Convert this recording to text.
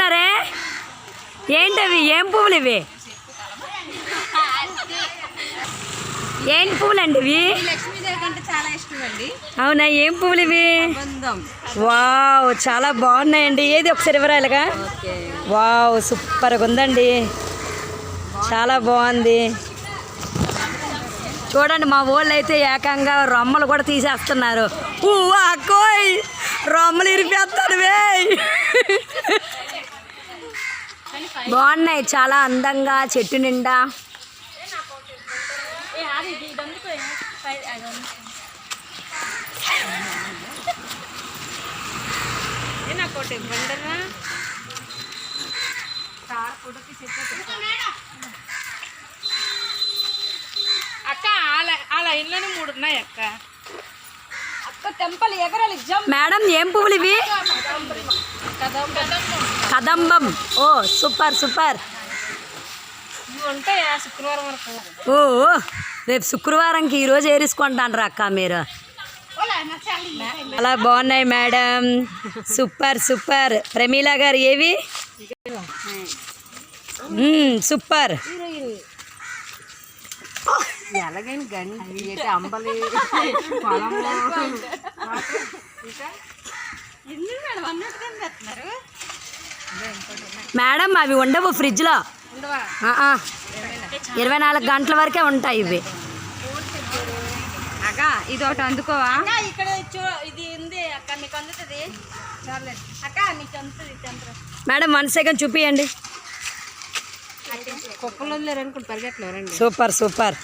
వేస్తున్నారే ఏంటవి? ఏం పువ్వులు ఇవి ఏం పువ్వులు అండి ఇవి లక్ష్మీదేవి అంటే చాలా ఇష్టం అండి అవునా ఏం పువ్వులు ఇవి వావ్ చాలా బాగున్నాయండి. ఏది ఒకసారి ఇవ్వరాలుగా ఓకే. వావ్ సూపర్గా ఉందండి. చాలా బాగుంది. చూడండి మా ఊళ్ళో అయితే ఏకంగా రొమ్మలు కూడా తీసేస్తున్నారు. ఊవా కోయ్! రొమ్మలు ఇరిపేస్తాడు వేయ్! బాగున్నాయి చాలా అందంగా చెట్టు నిండా. నాకు ఒకటి ఇవ్వండిరా అక్క ఆ లైన్లోనే మూడు ఉన్నాయి అక్క అక్క టెంపల్ ఎగరాలి జంప్ మేడం ఏం పువ్వులు ఇవి? కదంబం. ఓ సూపర్ సూపర్. ఇవి ఉంటాయా శుక్రవారం వరకు? ఓ రేపు శుక్రవారంకి ఈరోజు ఏరేసుకుంటాను అక్క మీరు. చాలా బాగున్నాయి మేడం. Super super. ప్రమీల గారు ఏవి? సూపర్. ఎలాగైనా గండి అంబలి మేడం అవి ఉండవు ఫ్రిడ్జ్లో. ఉండవా? ఆ, ఆ. ఇరవై నాలుగు గంటల వరకే ఉంటాయి ఇవి. అక్క ఇది ఒకటి అందుకోవా ఇక్కడ ఇది ఉంది. అక్క నీకు అందుతుంది? అక్క నీకు అందుతుంది మేడం వన్ సెకండ్ చూపియండి. కుక్కలు వదిలేరు అనుకుంటు పరిగెట్టలేరండి సూపర్ సూపర్.